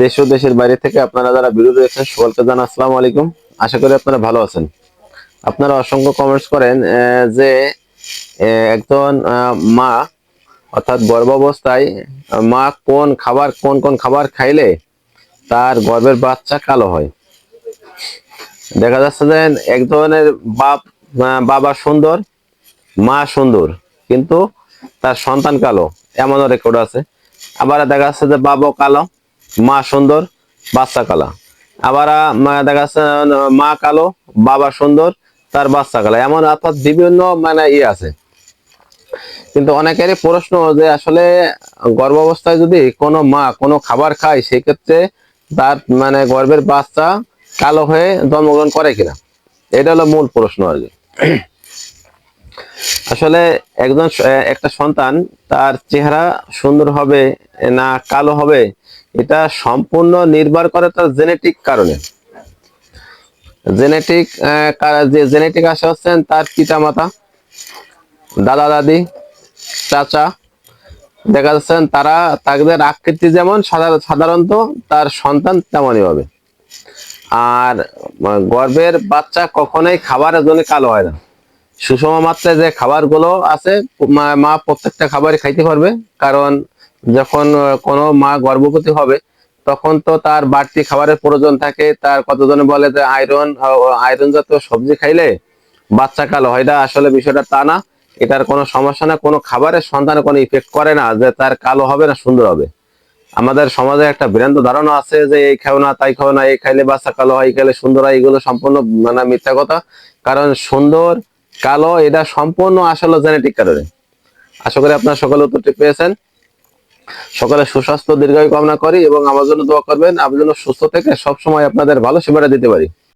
দেশ ও দেশের বাইরে থেকে আপনারা যারা ভিডিও রয়েছেন, সকলকে জানা আসসালামু আলাইকুম। আশা করি আপনারা ভালো আছেন। আপনারা অসংখ্য কমেন্টস করেন যে একজন মা, অর্থাৎ গর্ভাবস্থায়, মা কোন খাবার, কোন কোন খাবার খাইলে তার গর্ভের বাচ্চা কালো হয়? দেখা যাচ্ছে যে এক ধরনের বাপ বাবা সুন্দর, মা সুন্দর, কিন্তু তার সন্তান কালো, এমনও রেকর্ড আছে। আবার দেখা যাচ্ছে যে বাবা কালো। মা সুন্দর, বাচ্চা কালা। আবার দেখা মা কালো, বাবা সুন্দর, তার বাচ্চা কালা। এমন অর্থাৎ বিভিন্ন মানে ইয়ে আছে। কিন্তু অনেকেরই প্রশ্ন যে আসলে গর্ভাবস্থায় যদি কোনো মা কোনো খাবার খায়, সেক্ষেত্রে তার মানে গর্ভের বাচ্চা কালো হয়ে জন্মগ্রহণ করে কিনা? এটা হলো মূল প্রশ্ন আর কি। আসলে একজন একটা সন্তান, তার চেহারা সুন্দর হবে না কালো হবে এটা সম্পূর্ণ নির্ভর করে তার জেনেটিক কারণে। জেনেটিক যে জেনেটিক আসে হচ্ছেন তার পিতা মাতা দাদা দাদি, চাচা। দেখা যাচ্ছেন তারা তাদের আকৃতি যেমন সাধারণ- সাধারণত তার সন্তান তেমনই হবে। আর গর্ভের বাচ্চা কখনোই খাবারের জন্য কালো হয় না। সুষম মাত্রায় যে খাবারগুলো আছে মা প্রত্যেকটা খাবারই খাইতে পারবে। কারণ যখন কোনো মা গর্ভবতী হবে, তখন তো তার বাড়তি খাবারের প্রয়োজন থাকে। তার কতজনে বলে যে আয়রন আয়রন জাতীয় সবজি খাইলে বাচ্চা কালো হয় না, আসলে বিষয়টা তা না। এটার কোনো সমস্যা না, কোনো খাবারের সন্তানে কোনো ইফেক্ট করে না যে তার কালো হবে না, সুন্দর হবে। আমাদের সমাজে একটা বিরান্ত ধারণা আছে যে এই খাও না, তাই খাও না, এই খাইলে বাচ্চা কালো হয়, এই খাইলে সুন্দর হয়, এগুলো সম্পূর্ণ মানে মিথ্যা কথা। কারণ সুন্দর, কালো, এটা সম্পূর্ণ আসলে জেনেটিক কারণে। আশা করি আপনার সকলে উত্তরটি পেয়েছেন। সকলে সুস্বাস্থ্য, দীর্ঘায়ু কামনা করি এবং আমার জন্য দোয়া করবেন। আমি জন্য সুস্থ থেকে সবসময় আপনাদের ভালো সেবাটা দিতে পারি।